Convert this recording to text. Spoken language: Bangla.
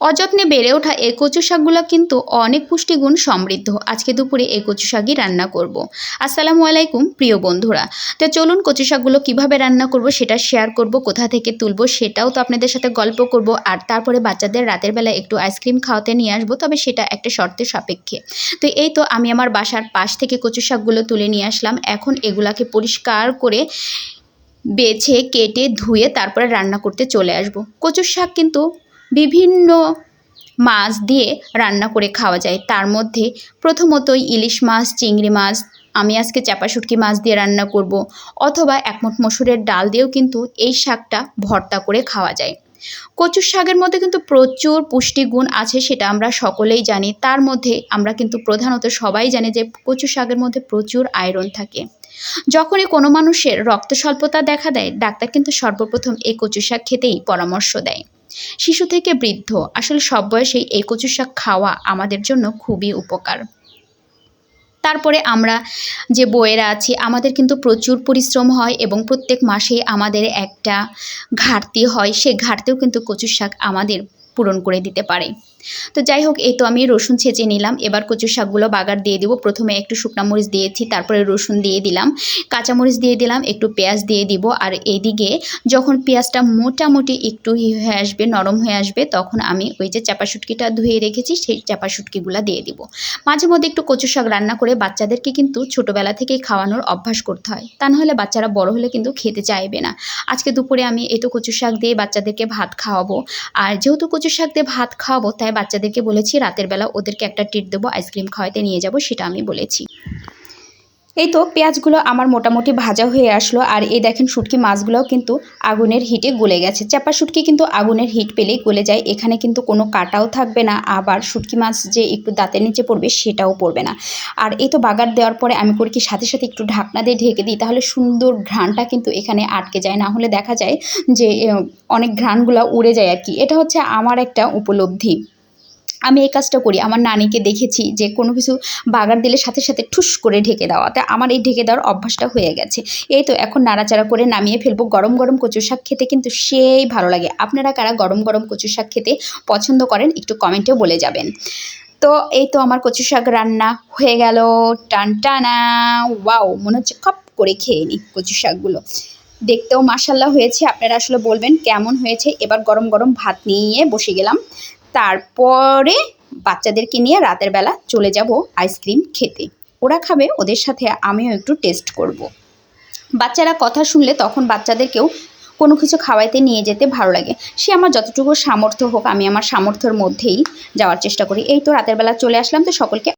অযত্নে বেড়ে ওঠা এই কচু শাকগুলো কিন্তু অনেক পুষ্টিগুণ সমৃদ্ধ। আজকে দুপুরে এই কচু শাকই রান্না করব। আসসালামু আলাইকুম, প্রিয় বন্ধুরা। তো চলুন কচু শাকগুলো কীভাবে রান্না করব সেটা শেয়ার করব, কোথা থেকে তুলব সেটাও তো আপনাদের সাথে গল্প করব। আর তারপরে বাচ্চাদের রাতের বেলা একটু আইসক্রিম খাওয়াতে নিয়ে আসব, তবে সেটা একটা শর্তের সাপেক্ষে। তো এই তো আমি আমার বাসার পাশ থেকে কচু শাকগুলো তুলে নিয়ে আসলাম। এখন এগুলাকে পরিষ্কার করে বেছে, কেটে, ধুয়ে তারপরে রান্না করতে চলে আসব। কচুর শাক কিন্তু বিভিন্ন মাছ দিয়ে রান্না করে খাওয়া যায়। তার মধ্যে প্রথমতই ইলিশ মাছ, চিংড়ি মাছ, আমি আজকে চাপা শুটকি মাছ দিয়ে রান্না করব, অথবা একমুঠ মসুরের ডাল দিয়েও কিন্তু এই শাকটা ভর্তা করে খাওয়া যায়। কচুর শাকের মধ্যে কিন্তু প্রচুর পুষ্টিগুণ আছে সেটা আমরা সকলেই জানি। তার মধ্যে আমরা কিন্তু প্রধানত সবাই জানি যে কচু শাকের মধ্যে প্রচুর আয়রন থাকে। যখনই কোনো মানুষের রক্ত স্বল্পতা দেখা দেয়, ডাক্তার কিন্তু সর্বপ্রথম এই কচু শাক খেতেই পরামর্শ দেয়। শিশু থেকে বৃদ্ধ, আসলে সব বয়সেই এই কচু শাক খাওয়া আমাদের জন্য খুবই উপকার। তারপরে আমরা যে বইয়েরা আছি, আমাদের কিন্তু প্রচুর পরিশ্রম হয় এবং প্রত্যেক মাসেই আমাদের একটা ঘাটতি হয় সেই ঘাটতিও কিন্তু কচু শাক আমাদের পূরণ করে দিতে পারে। তো যাই হোক, এই তো আমি রসুন ছেঁচে নিলাম। এবার কচু শাকগুলো বাগার দিয়ে দিব। প্রথমে একটু শুকনো মরিচ দিয়েছি, তারপরে রসুন দিয়ে দিলাম। কাঁচামরিচ দিয়ে দিলাম, একটু পেঁয়াজ দিয়ে দিব। আর এইদিকে যখন পেঁয়াজটা মোটামুটি একটু হয়ে আসবে, নরম হয়ে আসবে, তখন আমি ওই যে চাপা শুটকিটা ধুয়ে রেখেছি, সেই চাপা শুটকিগুলো দিয়ে দিব। মাঝে মধ্যে একটু কচু শাক রান্না করে বাচ্চাদেরকে কিন্তু ছোটোবেলা থেকেই খাওয়ানোর অভ্যাস করতে হয়। তা নাহলে বাচ্চারা বড় হলে কিন্তু খেতে চাইবে না। আজকে দুপুরে আমি এই তো কচু শাক দিয়ে বাচ্চাদেরকে ভাত খাওয়াবো। আর যেহেতু কচু শাক দিয়ে ভাত খাওয়াবো, তাই বাচ্চাদেরকে বলেছি, রাতের বেলা ওদেরকে একটা ট্রিট দেবো আইসক্রিম খাওয়াতে নিয়ে যাব, সেটা আমি বলেছি। এই তো পেঁয়াজগুলো আমার মোটামুটি ভাজা হয়ে আসলো, আর এই দেখেন শুটকি মাছগুলোও কিন্তু আগুনের হিটে গলে গেছে। চাপা শুটকি কিন্তু আগুনের হিট পেলেই গলে যায়, এখানে কিন্তু কোনো কাটাও থাকবে না, আবার শুটকি মাছ যে একটু দাঁতের নিচে পড়বে সেটাও পড়বে না। আর এই তো বাগার দেওয়ার পরে আমি করি কি, সাথে সাথে একটু ঢাকনা দিয়ে ঢেকে দিই, তাহলে সুন্দর ঘ্রাণটা কিন্তু এখানে আটকে যায়। না হলে দেখা যায় যে অনেক ঘ্রাণগুলো উড়ে যায় আর কি। এটা হচ্ছে আমার একটা উপলব্ধি। আমি এই কাজটা করি। আমার নানিকে দেখেছি যে কোনো কিছু বাগার দিলে সাথে সাথে ঠুস করে ঢেকে দেওয়া। তা আমার এই ঢেকে দেওয়ার অভ্যাসটা হয়ে গেছে। এই তো এখন নাড়াচাড়া করে নামিয়ে ফেলব। গরম গরম কচু শাক খেতে কিন্তু সেই ভালো লাগে। আপনারা কারা গরম গরম কচু শাক খেতে পছন্দ করেন একটু কমেন্টে বলে যাবেন। তো এই তো আমার কচু শাক রান্না হয়ে গেল। টান টানা। ওয়াও, মনে হচ্ছে খপ করে খেয়ে নিই কচু শাকগুলো। দেখতেও মাসাল্লাহ হয়েছে। আপনারা আসলে বলবেন কেমন হয়েছে? এবার গরম গরম ভাত নিয়ে বসে গেলাম। তারপরে বাচ্চাদেরকে নিয়ে রাতের বেলা চলে যাব আইসক্রিম খেতে। ওরা খাবে, ওদের সাথে আমিও একটু টেস্ট করব। বাচ্চারা কথা শুনলে তখন বাচ্চাদেরকেও কোনো কিছু খাওয়াইতে নিয়ে যেতে ভালো লাগে। সে আমার যতটুকু সামর্থ্য হোক, আমি আমার সামর্থ্যর মধ্যেই যাওয়ার চেষ্টা করি। এই তো রাতের বেলা চলে আসলাম, তো সকলকে